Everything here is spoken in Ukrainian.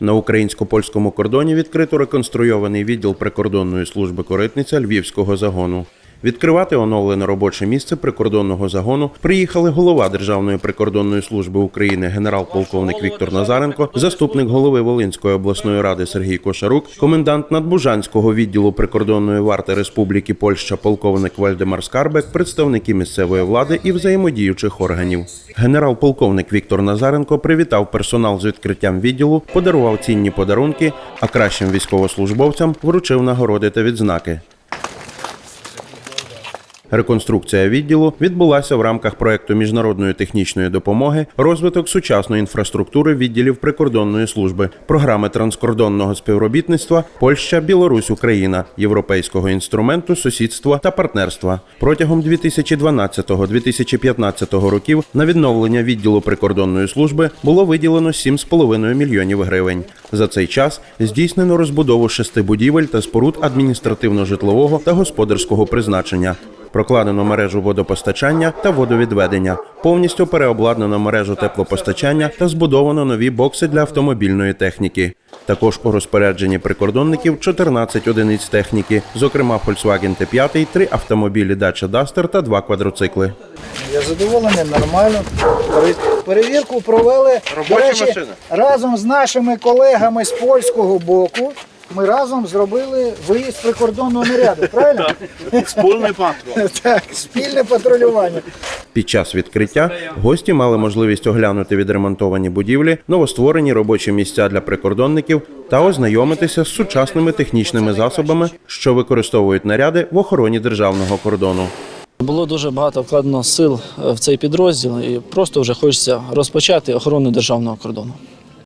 На українсько-польському кордоні відкрито реконструйований відділ прикордонної служби коритниця Львівського загону. Відкривати оновлене робоче місце прикордонного загону приїхали голова Державної прикордонної служби України генерал-полковник Віктор Назаренко, заступник голови Волинської обласної ради Сергій Кошарук, комендант Надбужанського відділу прикордонної варти Республіки Польща полковник Вальдемар Скарбек, представники місцевої влади і взаємодіючих органів. Генерал-полковник Віктор Назаренко привітав персонал з відкриттям відділу, подарував цінні подарунки, а кращим військовослужбовцям вручив нагороди та відзнаки. Реконструкція відділу відбулася в рамках проекту міжнародної технічної допомоги, розвиток сучасної інфраструктури відділів прикордонної служби, програми транскордонного співробітництва Польща, Білорусь, Україна, Європейського інструменту сусідства та партнерства. Протягом 2012-2015 років на відновлення відділу прикордонної служби було виділено 7,5 мільйонів гривень. За цей час здійснено розбудову шести будівель та споруд адміністративно-житлового та господарського призначення. Прокладено мережу водопостачання та водовідведення, повністю переобладнано мережу теплопостачання та збудовано нові бокси для автомобільної техніки. Також у розпорядженні прикордонників 14 одиниць техніки, зокрема Volkswagen T5, три автомобілі Dacia Duster та два квадроцикли. Я задоволений, нормально. Пере- Перевірку провели Робоча До речі, разом з нашими колегами з польського боку. Ми разом зробили виїзд прикордонного наряду, правильно? Спільний патруль. Так, спільне патрулювання. Під час відкриття гості мали можливість оглянути відремонтовані будівлі, новостворені робочі місця для прикордонників та ознайомитися з сучасними технічними засобами, що використовують наряди в охороні державного кордону. Було дуже багато вкладено сил е, в цей підрозділ, і просто вже хочеться розпочати охорону державного кордону.